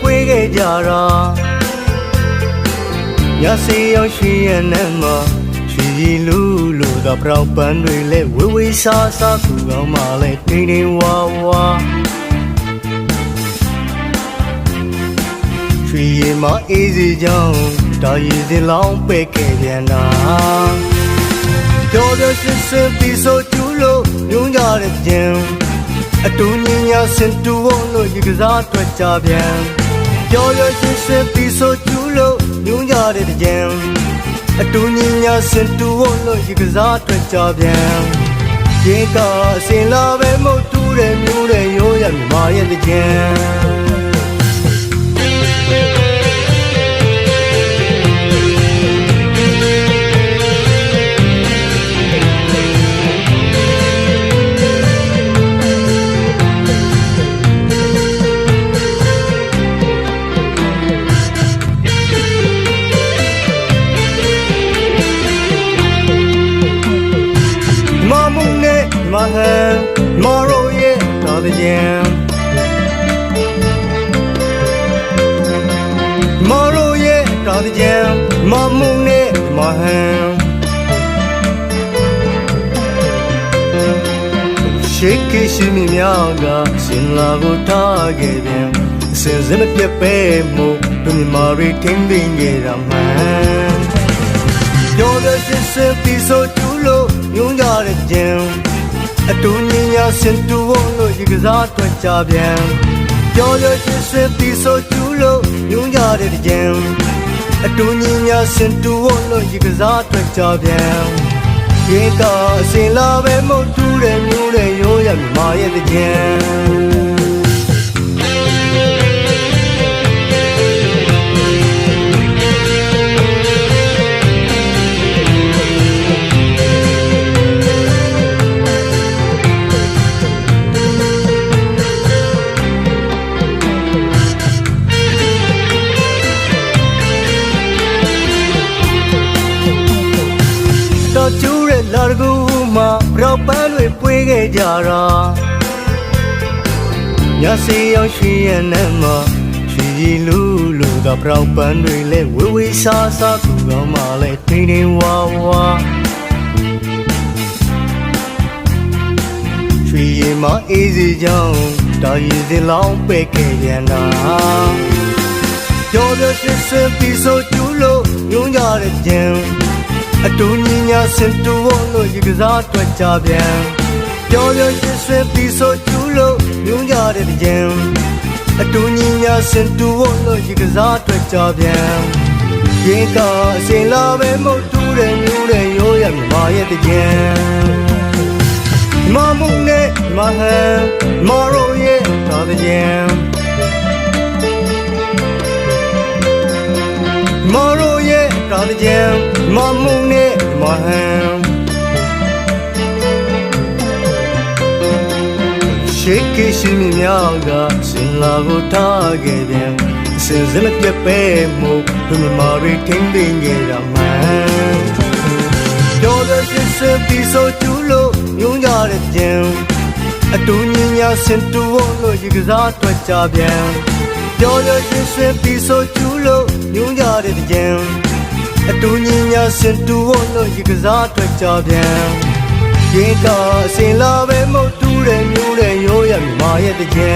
ပွေးခဲ့ကြတာညစီရောက်ရှိရနဲ့မှာရွှေရီလူလူသောပြောင်ပန်းတွေလဲဝေဝေဆာဆာသူကောင်းမှလဲတိန်တိန်ဝါဝါရွှေရီမအေးစီကြောင်းတာရည်စင်လောင်းပဲ့ခဲ့ပြန်တာကြော်ကြော်ရှင်းရှင်းပြီးဆိုကျူးလို့ညွှန်းကြတဲ့ကျင်အတူညီညာစင်တူဝလို့ဒီကစားတွေ့ကြပြန် ကြော်ကြော်ရှင်းရှင်းပြီးဆိုကျူးလို့ညွှန်းကြတဲ့ကျင်အတူညီညာစင်တူဝလို့ဒီကစားတွေ့ကြပြန်ရေကအစင်လာပဲမဟုတ်တူတဲ့မျိုးတဲ့ရိုးရမြမာရဲ့တဲ့ကျ မရိုရဲ့တော်တဲ့ရင်မမုန်နဲ့မဟန်ရှိခိရှိမိမြောက်ကစင်လာကိုထားခဲ့ပြန်စင်စမပြတ်ပဲမို့သူမြမာရီထင်းသိငယ်ရမှန်ပြောတဲ့စစ်စစ်ပြီးဆိုကျူးလို့ညွှန်းကြတဲ့ကျင်အတူညီညာစင်တူဝလို့ဒီကစားတွေ့ကြပြန် ပြောတဲ့စစ်စစ်ပြီးဆိုကျူးလို့ညွှန်းကြတဲ့ကျင်အတူညီညာစင်တူဝလို့ဒီကစားတွေ့ကြပြန်ရေကအစင်လာပဲမဟုတ်တူတဲ့မျိုးတဲ့ရိုးရမြမာရဲ့တဲ့ကျ တော်ကျူးတဲ့လာတကူမှာဘရောက်ပန်းတွေပွေးခဲ့ကြတာညစီရောက်ရှိရနဲ့မှာရွှေရီလူလူကဘရောက်ပန်းတွေလဲဝေဝေဆာဆာသူကောင်းမှလဲတိန်တိန်ဝါဝါရွှေရီမအေးစီကြောင်းတာရည်စင်လောင်းပဲ့ခဲ့ပြန်တာကြော်ကြော်ရှင်းရှင်းပြီးဆိုကျူးလို့ညွှန်းကြတဲ့ကျင် အတူညီညာစင်တူဝလို့ဒီကစားတွေ့ကြပြန်ပြောပြောရှင်းရှင်းပြီးဆိုကျူးလို့ညွှန်းကြတဲ့ကြင်အတူညီညာစင်တူဝလို့ဒီကစားတွေ့ကြပြန်ရေကအစင်လာပဲမဟုတ်တူတဲ့မျိုးတဲ့ရိုးရမြမာရဲ့တကြံမမုန်နဲ့မဟန်မရိုရဲ့တော်တဲ့ကြံမမုန်နဲ့မဟန်ရှိခိရှိမိမြောက်ကစင်လာကိုထားခဲ့ပြန်စင်စမပြတ်ပဲမို့သူမြမာရီထင်းသိငယ်ရမှန်မမုန်နဲ့မဟန်မရိုရဲ့တော်တဲ့ကြံမ တော်တဲ့ကြံမမုန်နဲ့မဟန်ရှိခိရှိမိမြောက်ကစင်လာကိုထားခဲ့ပြန်စင်စမပြတ်ပဲမို့သူမြမာရီထင်းသိငယ်ရမှန်တော်တဲ့စစ်စစ်ပြီးဆိုကျူးလို့ညွှန်းကြတဲ့ကြင်အတူညီညာစင်တူဝလို့ဒီကစားတွေ့ကြပြန်တော်တဲ့စစ်စစ်ပြီးဆိုကျူးလို့ညွှန်းကြတဲ့ကြင် အတူညီညာစင်တူဝလို့ဒီကစားတွေ့ကြပြန်ရေကအစင်လာပဲမဟုတ်တူတဲ့မျိုးတဲ့ရိုးရမြမာရဲ့တကြံ